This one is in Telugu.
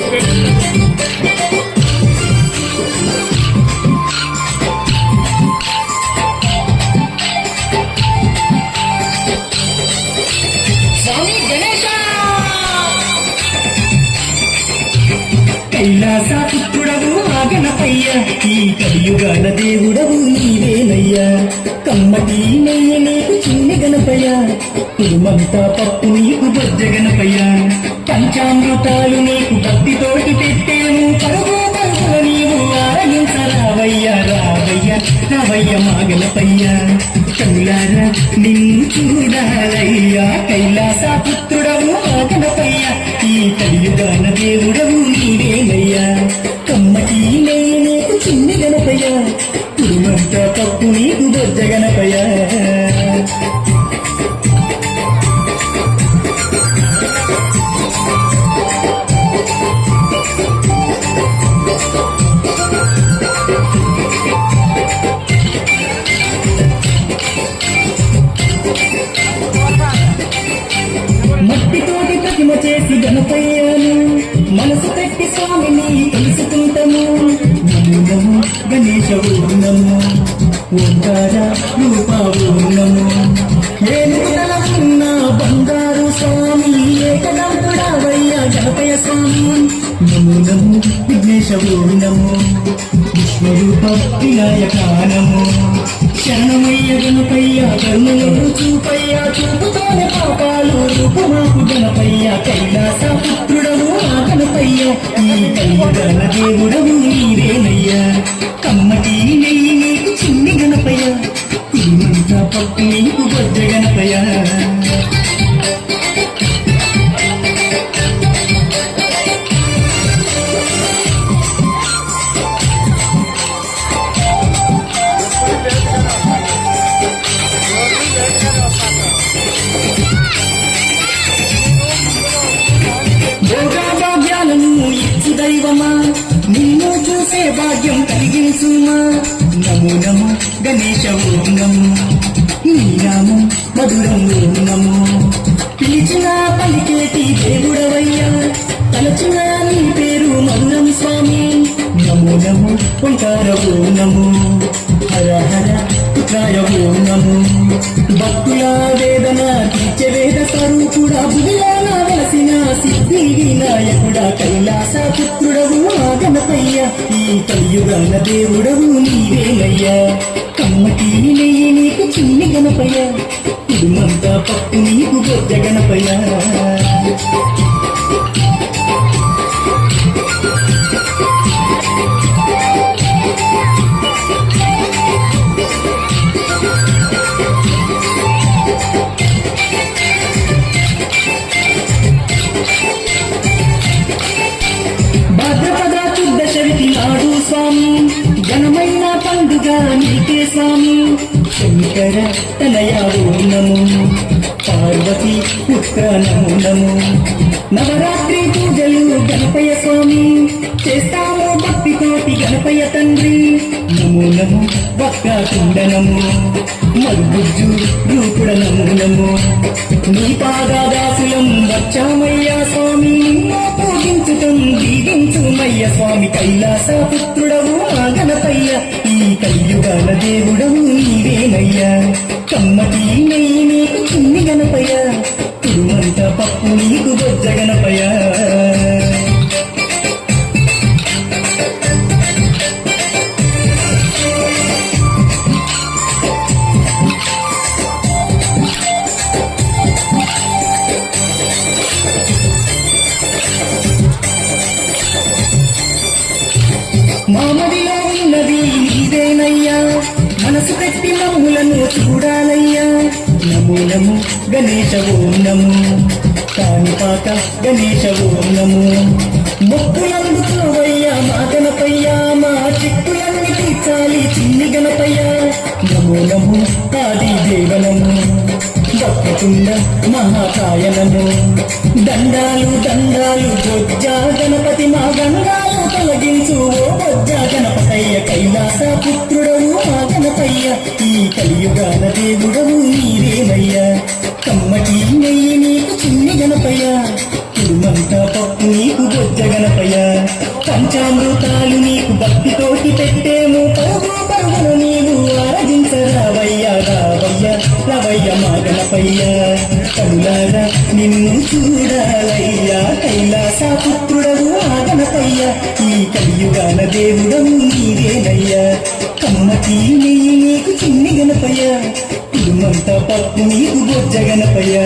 స్వామి కైలాస పుత్రుడవు ఆగనపయ్య. ఈ కలియుగాల దేవుడవు నీవేనయ్యా. కమ్మటి నెయ్యి నీకు చిన్ని గణపయ్య. కురుమంతా పప్పు నీకు బొజ్జ గణపయ్య. పంచామృతాలు నీ పగలపయ్యా మా నిన్ను చూడాలయ్యా కైలాస పుత్రుడవు భక్తితోటి ప్రతిమ చేసి గణపయ్యాను మనసు పెట్టి స్వామిని తెలుసుకుంటాము నమో గణేశ ఓం ఓంకార రూప ఓం నమో బంగారు స్వామి ఏకదంతుడావయ్య గణపయ్య స్వామి నమో నమో విఘ్నేశ ఓం విష్ణురూప వినాయకానము శరణమయ్య గణపయ్య కరుణలు చూపయ్యా చూపుతోనే పాపాలు రూపమాకు గణపయ్య కైలాస పుత్రుడవు ఆ గణపయ్య ఈ కయ్యగల దేవుడవు నీవేనయ్యా కమ్మటి నెయ్యి నీకు చిన్ని గణపయ్య తిరుమంత పప్పు నీకు బొజ్జ గణపయ్య చూసే భాగ్యం కలిగించుమా? నమో నమో గణేశ ఓం నమో. నీ నామం మధురం ఓం నమో. పిలిచిన పలికేటి దేవుడవయ్యా? తలచిన నీ పేరు మధురం స్వామి. నమో నమో ఓంకార ఓం నమో. హర హర పుత్రాయ ఓం నమో. భక్తుల వేదన తీర్చే వేద స్వరూపుడా భువిలోన వలసిన సిద్ధి వినాయకుడా కైలాస పుత్రుడవు కలియుగాల దేవుడవు నీవేనయ్యా. కమ్మటి నెయ్యి నీకు చిన్ని గణపయ్యా. కుడుమంతా పప్పు నీకు గొజ్జ గణపయ్యా. స్వామి శంకర తనయావు నము పార్వతి పుత్ర నము నము నవరాత్రి పూజలు గణపయ స్వామి. చేస్తాము భక్తి కోటి గణపయ తండ్రి. నమో నమో భక్త కుండనము మరుగుజ్జు రూపుడ నమో నమో నీ పాదాదాసులం వచ్చామయ్యా స్వామి. పూజించుతం దీవించుమయ్య స్వామి. కైలాస పుత్రుడవు గణపయ్య. కలియుగాల దేవుడవు నీవేనయ్యా. కమ్మటి నెయ్యి నీకు చిన్ని గణపయ్య. తిరుమంత పప్పు నీకు బొజ్జ గణపయ్య. మామదిలో మనసు పెట్టి మమ్ములను చూడాలయ్యా. నమో నమో గణేశ ఓం నమో. కాణిపాక గణేశ ఓం నమో. మొక్కులందుకోవయ్యా మా గణపయ్యా మా చిక్కులన్నీ తీర్చాలి చిన్ని గణపయ్యా. నమో నమో ఆది దేవనము భక్తికుండ మహాకాయనము. దండాలు దండాలు బొజ్జ గణపతి మా గంగాలు తొలగించు. ఓ బొజ్జా గణపతయ్య కైలాస పుత్రుడవు గణపయ్య కురుమంతా పప్పు నీకు బొజ్జ గణపయ్య పంచామృతాలు నీకు భక్తితోటి పెట్టేము. పరుగు పరుగును నీవు ఆరాధించరావయ్యా రావయ్య రవయ్య మాగనపయ్య కనులారా నిన్ను చూడాలయ్యా కైలాస పుత్రుడవు ఆ గణపయ్య ఈ కలియుగాన దేవుడము నీవేనయ్యా. కమ్మకి నెయ్యి నీకు చిన్ని గణపయ్య కుటుంబంతా పప్పు నీకు బొజ్జ గణపయ్య